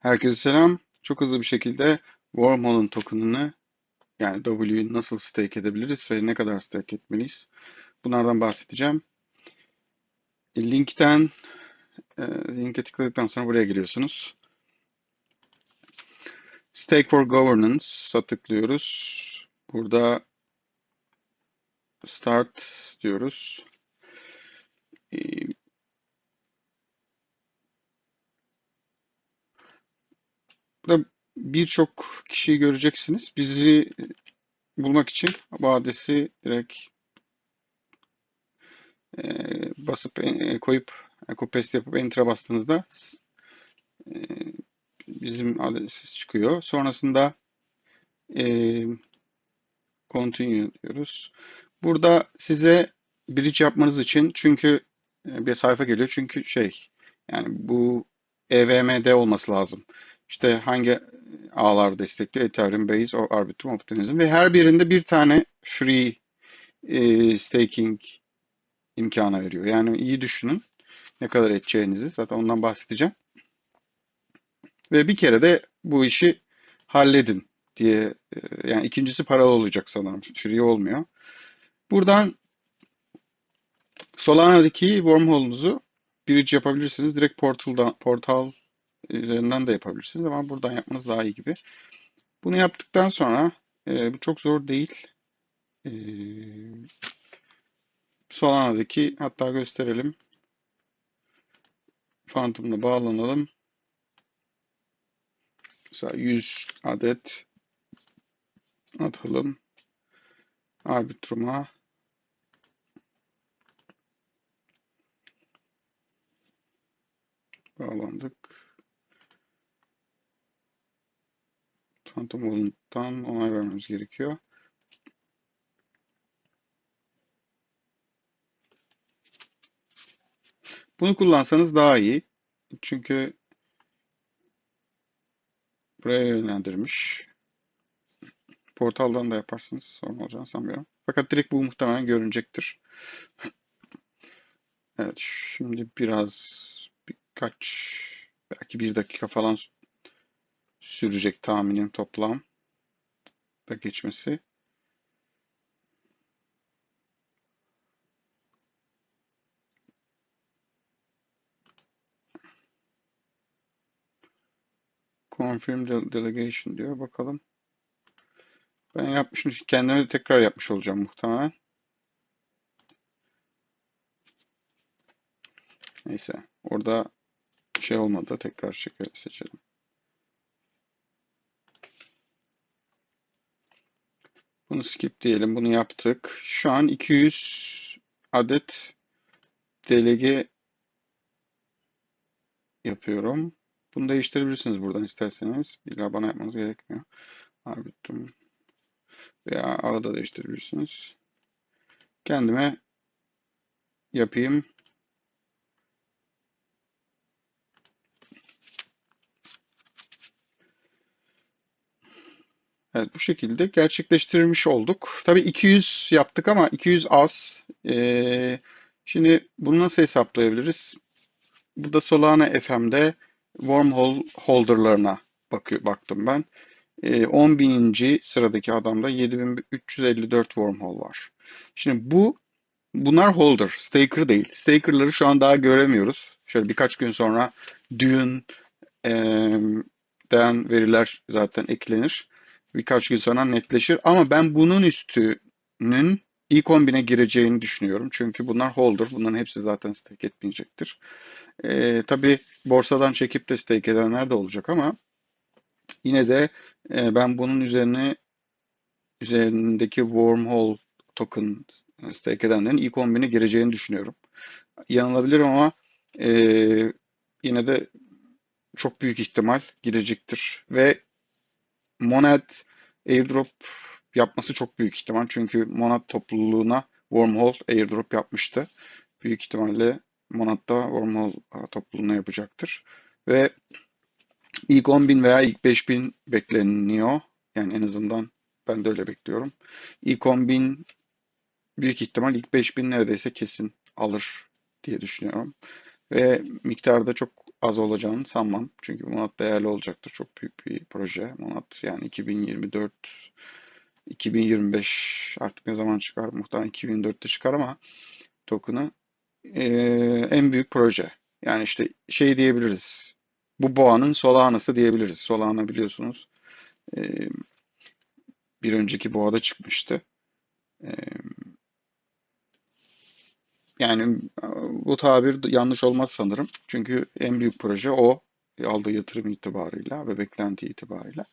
Herkese selam. Çok hızlı bir şekilde Wormhole'un token'ını yani W'yu nasıl stake edebiliriz ve ne kadar stake etmeliyiz? Bunlardan bahsedeceğim. Linkten e, linke tıkladıktan sonra buraya geliyorsunuz. Stake for Governance'a tıklıyoruz. Burada Start diyoruz. Burada birçok kişiyi göreceksiniz. Bizi bulmak için bu direkt e, basıp e, koyup copy yapıp enter'a bastığınızda e, bizim adresimiz çıkıyor. Sonrasında e, continue diyoruz. Burada size bridge yapmanız için çünkü bir sayfa geliyor. Çünkü şey yani bu EVM'de olması lazım. İşte hangi ağlar destekliyor? Ethereum, Base, Arbitrum, Optimism ve her birinde bir tane free e, staking imkanı veriyor. Yani iyi düşünün ne kadar edeceğinizi. Zaten ondan bahsedeceğim. Ve bir kere de bu işi halledin diye e, yani ikincisi paralı olacak sanırım. Free olmuyor. Buradan Solana'daki wormhole'unuzu bridge yapabilirsiniz. Direkt portaldan, portal üzerinden de yapabilirsiniz ama buradan yapmanız daha iyi gibi. Bunu yaptıktan sonra e, bu çok zor değil. E, Solana'daki hatta gösterelim. Phantom'la bağlanalım. Mesela 100 adet atalım. Arbitrum'a bağlandık. Phantom Wallet'tan onay vermemiz gerekiyor. Bunu kullansanız daha iyi. Çünkü buraya yönlendirmiş. Portaldan da yaparsınız. Sorun olacağını sanmıyorum. Fakat direkt bu muhtemelen görünecektir. Evet, şimdi biraz birkaç belki bir dakika falan sürecek tahminim toplam da geçmesi. Confirm delegation diyor. Bakalım. Ben yapmışım. Kendime de tekrar yapmış olacağım muhtemelen. Neyse. Orada şey olmadı. Tekrar seçelim. Bunu skip diyelim. Bunu yaptık. Şu an 200 adet delege yapıyorum. Bunu değiştirebilirsiniz buradan isterseniz. İlla bana yapmanız gerekmiyor. Arbitrum veya ağı da değiştirebilirsiniz. Kendime yapayım. Evet bu şekilde gerçekleştirmiş olduk. Tabii 200 yaptık ama 200 az. Ee, şimdi bunu nasıl hesaplayabiliriz? Burada Solana FM'de wormhole holder'larına bakıyor, baktım ben. Ee, 10 bininci sıradaki adamda 7354 wormhole var. Şimdi bu bunlar holder, staker değil. Staker'ları şu an daha göremiyoruz. Şöyle birkaç gün sonra Dune e, den veriler zaten eklenir birkaç gün sonra netleşir. Ama ben bunun üstünün ilk 11'e gireceğini düşünüyorum. Çünkü bunlar holder. Bunların hepsi zaten stake etmeyecektir. E, tabii borsadan çekip de stake edenler de olacak ama yine de e, ben bunun üzerine üzerindeki wormhole token stake edenlerin ilk 11'e gireceğini düşünüyorum. Yanılabilirim ama e, yine de çok büyük ihtimal girecektir. Ve Monad airdrop yapması çok büyük ihtimal. Çünkü Monad topluluğuna Wormhole airdrop yapmıştı. Büyük ihtimalle Monad da Wormhole topluluğuna yapacaktır. Ve ilk 10.000 veya ilk 5.000 bekleniyor. Yani en azından ben de öyle bekliyorum. İlk 10.000 büyük ihtimal ilk 5.000 neredeyse kesin alır diye düşünüyorum. Ve miktarda çok az olacağını sanmam. Çünkü Monat değerli olacaktır. Çok büyük bir proje. Monat yani 2024 2025 artık ne zaman çıkar? Muhtemelen 2024'te çıkar ama token'ı eee, en büyük proje. Yani işte şey diyebiliriz. Bu boğanın Solana'sı diyebiliriz. Solana biliyorsunuz eee, bir önceki boğada çıkmıştı. Eee, yani e, bu tabir yanlış olmaz sanırım. Çünkü en büyük proje o aldığı yatırım itibarıyla ve beklenti itibarıyla.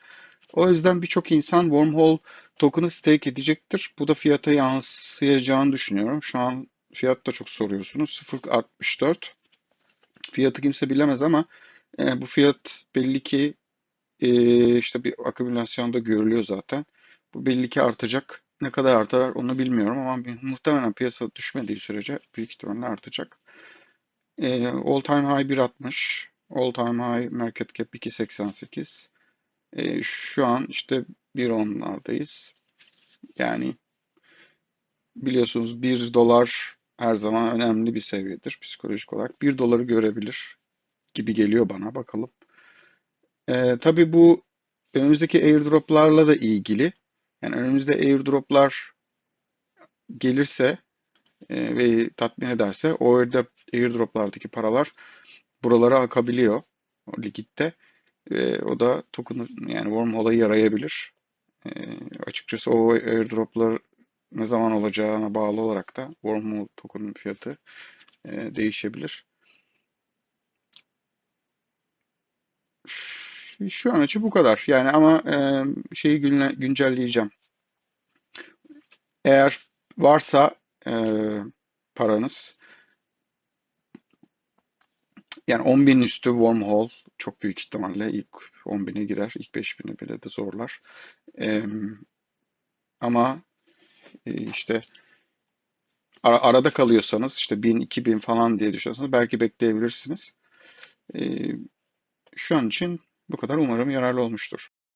O yüzden birçok insan Wormhole token'ı stake edecektir. Bu da fiyata yansıyacağını düşünüyorum. Şu an fiyat da çok soruyorsunuz. 0.64. Fiyatı kimse bilemez ama e, bu fiyat belli ki e, işte bir akümülasyonda görülüyor zaten. Bu belli ki artacak. Ne kadar artar onu bilmiyorum ama muhtemelen piyasa düşmediği sürece büyük ihtimalle artacak. E, all time high 1.60. All time high market cap 2.88. E, şu an işte 1.10'lardayız. Yani biliyorsunuz 1 dolar her zaman önemli bir seviyedir psikolojik olarak. 1 doları görebilir gibi geliyor bana bakalım. E, tabii bu önümüzdeki airdroplarla da ilgili. Yani önümüzde airdroplar gelirse e, ve tatmin ederse o airdrop, airdroplardaki paralar buralara akabiliyor o likitte. Ve o da token yani wormhole'a yarayabilir. E, açıkçası o airdroplar ne zaman olacağına bağlı olarak da wormhole token'ın fiyatı e, değişebilir. Şu an için bu kadar. Yani ama e, şeyi günle, güncelleyeceğim. Eğer varsa e, paranız yani 10.000 üstü wormhole çok büyük ihtimalle ilk 10.000'e girer. ilk 5.000'e bile de zorlar. E, ama e, işte ara- arada kalıyorsanız işte 1000 2000 falan diye düşünüyorsanız belki bekleyebilirsiniz. E, şu an için bu kadar. Umarım yararlı olmuştur.